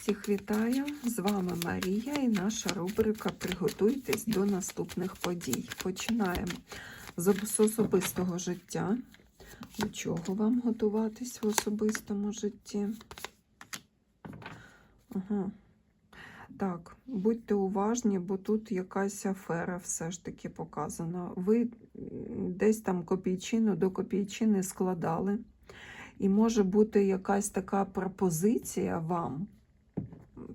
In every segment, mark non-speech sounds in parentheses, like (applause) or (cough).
Всіх вітаю! З вами Марія і наша рубрика Приготуйтесь до наступних подій. Починаємо з особистого життя. До чого вам готуватись в особистому житті? Ага. Так, будьте уважні, бо тут якась афера все ж таки показана. Ви десь там копійчину до копійчини складали, і може бути якась така пропозиція вам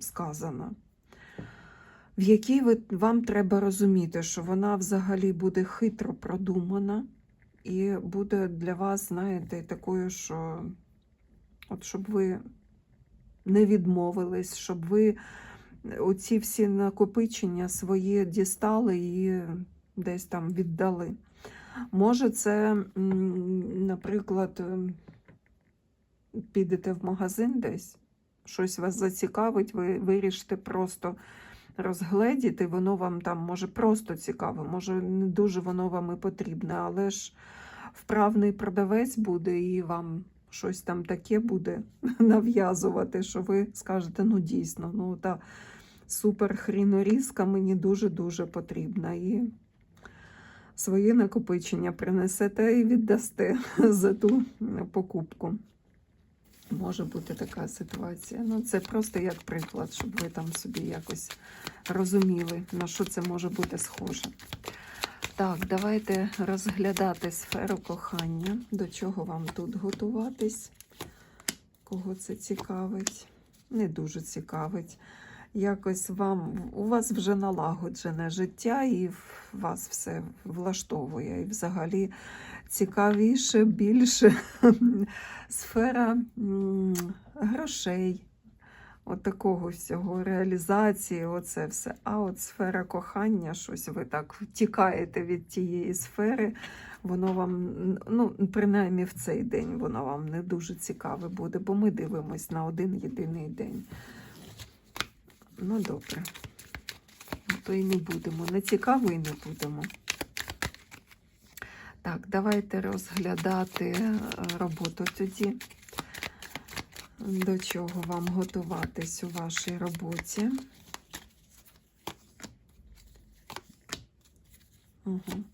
сказана, в якій ви, вам треба розуміти, що вона взагалі буде хитро продумана і буде для вас, знаєте, такою, що от щоб ви не відмовились, щоб ви оці всі накопичення свої дістали і десь там віддали. Може, це, наприклад, ем, підете в магазин десь, щось вас зацікавить, ви вирішите просто розгледіти, воно вам там може просто цікаво, може не дуже воно вам і потрібне, але ж вправний продавець буде і вам щось там таке буде (laughs) нав'язувати, що ви скажете, ну дійсно, ну та супер хрінорізка мені дуже-дуже потрібна. І свої накопичення принесете і віддасте (laughs) за ту покупку. Може бути така ситуація. Ну, це просто як приклад, щоб ви там собі якось розуміли, на що це може бути схоже. Так, давайте розглядати сферу кохання. До чого вам тут готуватись? Кого це цікавить? Не дуже цікавить. Якось вам у вас вже налагоджене життя, і вас все влаштовує. І взагалі цікавіше, більше (laughs) сфера грошей, от такого всього, реалізації, оце все. А от сфера кохання, щось ви так втікаєте від тієї сфери, воно вам, ну, принаймні в цей день, воно вам не дуже цікаве буде, бо ми дивимось на один єдиний день. Ну, добре. То і не будемо. Не цікаво і не будемо. Так, давайте розглядати е, роботу тоді. До чого вам готуватись у вашій роботі. Угу.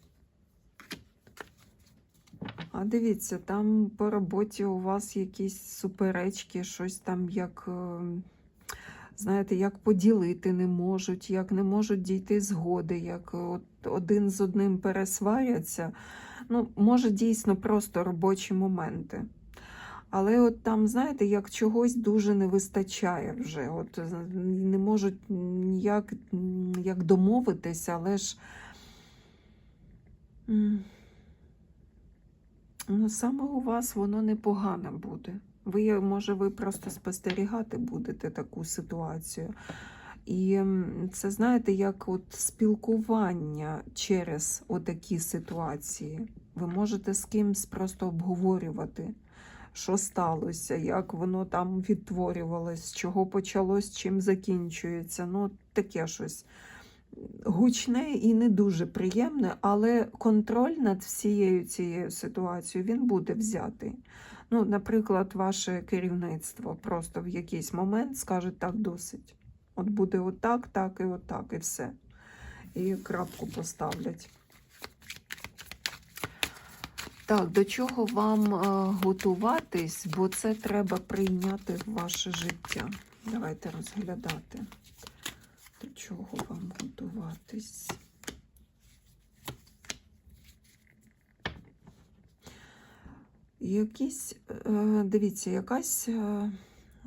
А дивіться, там по роботі у вас якісь суперечки, щось там як, е, знаєте, як поділити не можуть, як не можуть дійти згоди, як от один з одним пересваряться. Ну, може, дійсно просто робочі моменти. Але от там, знаєте, як чогось дуже не вистачає вже. От е, не можуть ніяк як домовитись, але ж ну, саме у вас воно непогане буде. Ви, може, ви просто спостерігати будете таку ситуацію. І це, знаєте, як от спілкування через отакі ситуації. Ви можете з кимсь просто обговорювати, що сталося, як воно там відтворювалось, чого почалось, чим закінчується. Ну, таке щось гучне і не дуже приємне, але контроль над всією цією ситуацією він буде взятий. Ну, наприклад, ваше керівництво просто в якийсь момент скаже так досить. От буде отак, так і отак, і все. І крапку поставлять. Так, до чого вам е, готуватись, бо це треба прийняти в ваше життя. Давайте розглядати. До чого вам готуватись? Якісь, е, дивіться, якась е,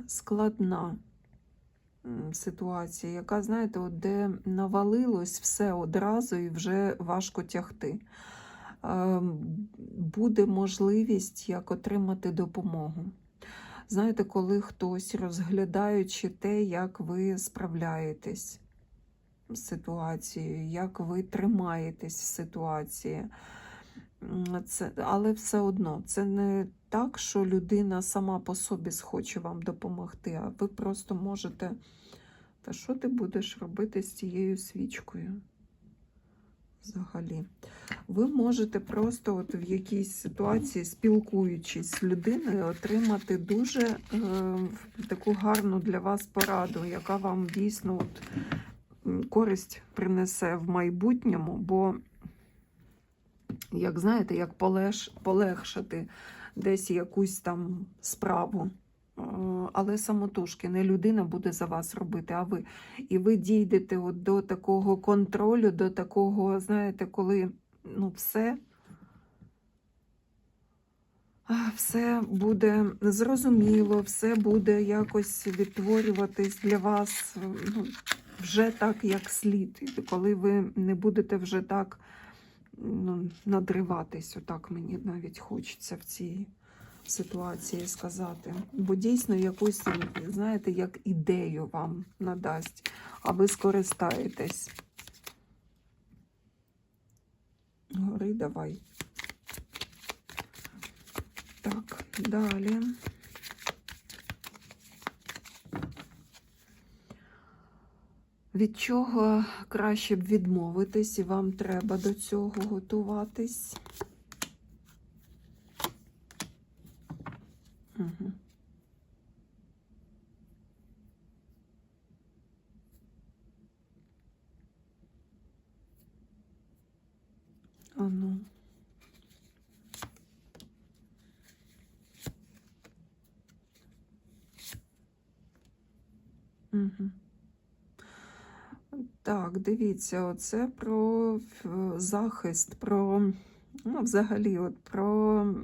складна ситуація, яка, знаєте, от де навалилось все одразу і вже важко тягти. Е, Буде можливість як отримати допомогу. Знаєте, коли хтось, розглядаючи те, як ви справляєтесь з ситуацією, як ви тримаєтесь в ситуації. Це, але все одно це не так, що людина сама по собі схоче вам допомогти, а ви просто можете. Та що ти будеш робити з цією свічкою? взагалі. Ви можете просто от в якійсь ситуації, спілкуючись з людиною, отримати дуже е, таку гарну для вас пораду, яка вам дійсно от, користь принесе в майбутньому, бо, як знаєте, як полеж, полегшити десь якусь там справу. Е, Але самотужки не людина буде за вас робити, а ви. І ви дійдете от до такого контролю, до такого, знаєте, коли ну, все, все буде зрозуміло, все буде якось відтворюватись для вас ну, вже так, як слід. Коли ви не будете вже так ну, надриватись, отак мені навіть хочеться в цій ситуації сказати. Бо дійсно якусь, знаєте, як ідею вам надасть, а ви скористаєтесь. Гори, давай. Так, далі. Від чого краще б відмовитись, і вам треба до цього готуватись? Угу. А ну. Угу. Так, дивіться, оце про захист, про ну, взагалі, от про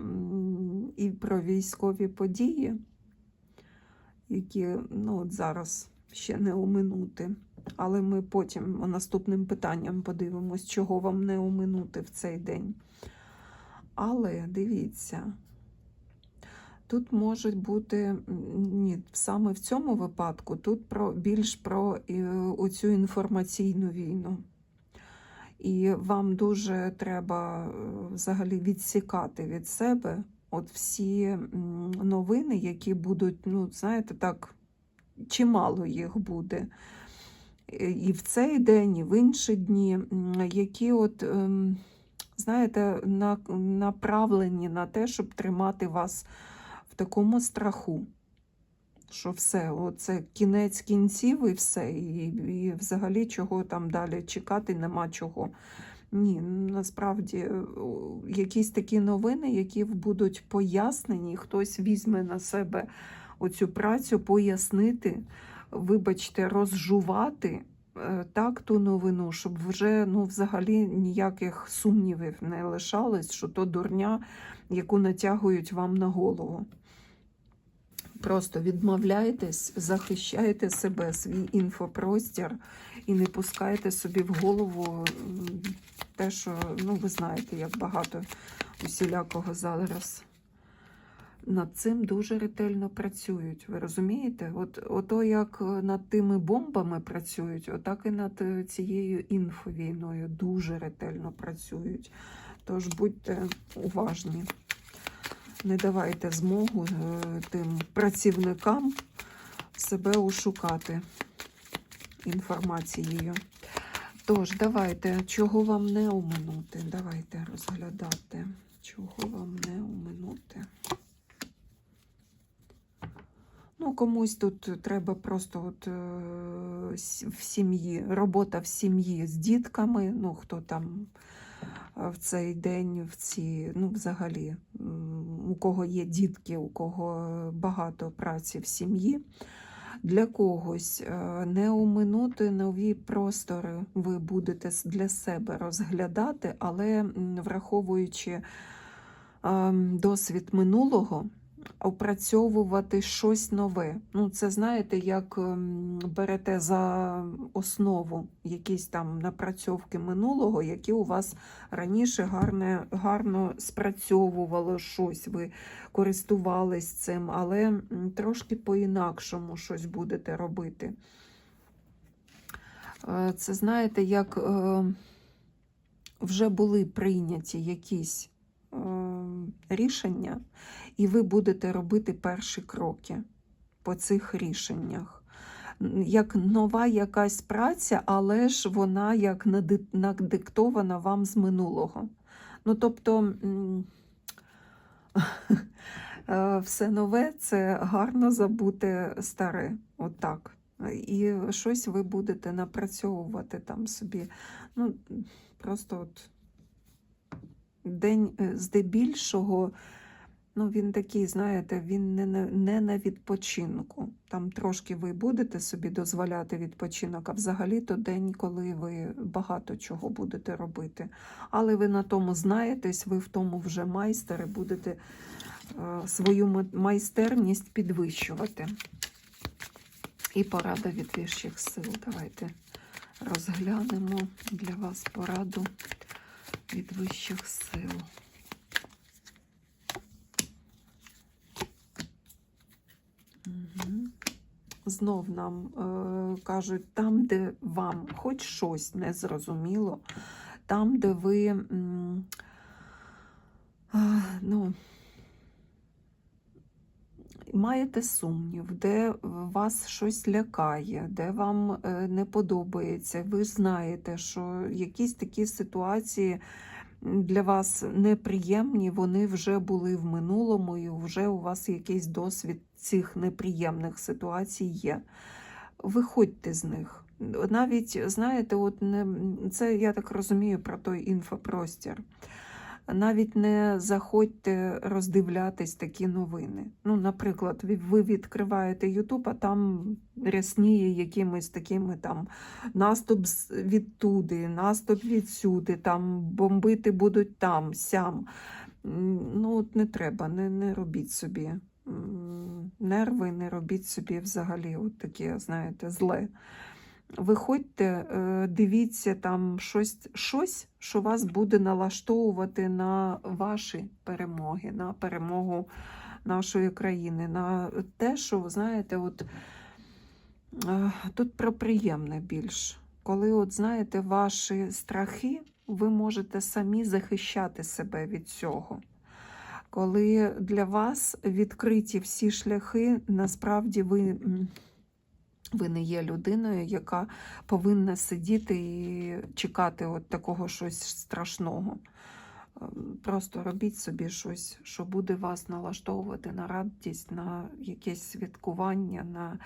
і про військові події, які ну, от зараз ще не оминути. Але ми потім наступним питанням подивимось, чого вам не оминути в цей день. Але дивіться, тут можуть бути, ні, саме в цьому випадку, тут про, більш про е, оцю інформаційну війну. І вам дуже треба е, взагалі відсікати від себе от всі новини, які будуть, ну, знаєте, так, чимало їх буде. Е, І в цей день, і в інші дні, які от, ем, знаєте, направлені на те, щоб тримати вас в такому страху. Що все, оце кінець кінців і все, і, і взагалі чого там далі чекати нема чого. Ні, насправді е, якісь такі новини, які будуть пояснені, хтось візьме на себе оцю працю пояснити, вибачте, розжувати е, так ту новину, щоб вже ну, взагалі ніяких сумнівів не лишалось, що то дурня, яку натягують вам на голову. Просто відмовляйтесь, захищайте себе, свій інфопростір і не пускайте собі в голову те, що ну, ви знаєте, як багато усілякого зараз. Над цим дуже ретельно працюють. Ви розумієте? От ото як над тими бомбами працюють, отак і над е, цією інфовійною дуже ретельно працюють. Тож будьте уважні. Не давайте змогу е, тим працівникам себе ушукати інформацією. Тож, давайте, чого вам не оминути? Давайте розглядати, чого вам не оминути. Ну, комусь тут треба просто от, е, в сім'ї, робота в сім'ї з дітками, ну, хто там в цей день, в ці, ну, взагалі, у кого є дітки, у кого багато праці в сім'ї. Для когось е, не оминути нові простори ви будете для себе розглядати, але враховуючи ем, досвід минулого, опрацьовувати щось нове. Ну, це знаєте, як ем, берете за основу якісь там напрацьовки минулого, які у вас раніше гарне, гарно спрацьовувало щось. Ви користувались цим, але трошки по-інакшому щось будете робити. Е, Це знаєте, як е, вже були прийняті якісь е, рішення, і ви будете робити перші кроки по цих рішеннях. як нова якась праця, але ж вона як нади- надиктована вам з минулого. Ну, тобто, (laughs) е, все нове це гарно забути старе. Отак. І щось ви будете напрацьовувати там собі. Ну, просто от день е, здебільшого, ну, він такий, знаєте, він не на, не на відпочинку. Там трошки ви будете собі дозволяти відпочинок, а взагалі то день, коли ви багато чого будете робити. Але ви на тому знаєтесь, ви в тому вже майстер і будете е, свою майстерність підвищувати. І порада від вищих сил. Давайте розглянемо для вас пораду від вищих сил. Знов нам е, кажуть, там, де вам хоч щось не зрозуміло, там, де ви м, е, ну, маєте сумнів, де вас щось лякає, де вам е, не подобається, ви знаєте, що якісь такі ситуації для вас неприємні, вони вже були в минулому, і вже у вас якийсь досвід цих неприємних ситуацій є. Виходьте з них. Навіть, знаєте, от не, це я так розумію про той інфопростір. Навіть не заходьте роздивлятись такі новини. Ну, наприклад, ви- відкриваєте Ютуб, а там рясніє якимись такими там наступ відтуди, наступ відсюди, там бомбити будуть там, сям. Ну, от не треба, не, не робіть собі нерви, не робіть собі взагалі от таке, знаєте, зле. Виходьте, е, дивіться там щось, щось, що вас буде налаштовувати на ваші перемоги, на перемогу нашої країни, на те, що, ви знаєте, от е, тут про приємне більш. Коли, от знаєте, ваші страхи, ви можете самі захищати себе від цього. Коли для вас відкриті всі шляхи, насправді ви, ви не є людиною, яка повинна сидіти і чекати от такого щось страшного. Ем, Просто робіть собі щось, що буде вас налаштовувати на радість, на якесь святкування, на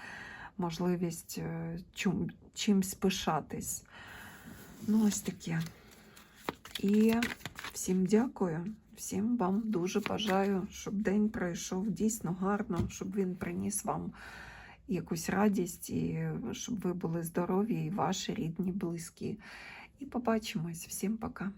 можливість е, чим, чимсь пишатись. Ну, ось таке. І всім дякую. Всім вам дуже бажаю, щоб день пройшов дійсно гарно, щоб він приніс вам якусь радість, і щоб ви були здорові, і ваші рідні, близькі. І побачимось. Всім пока.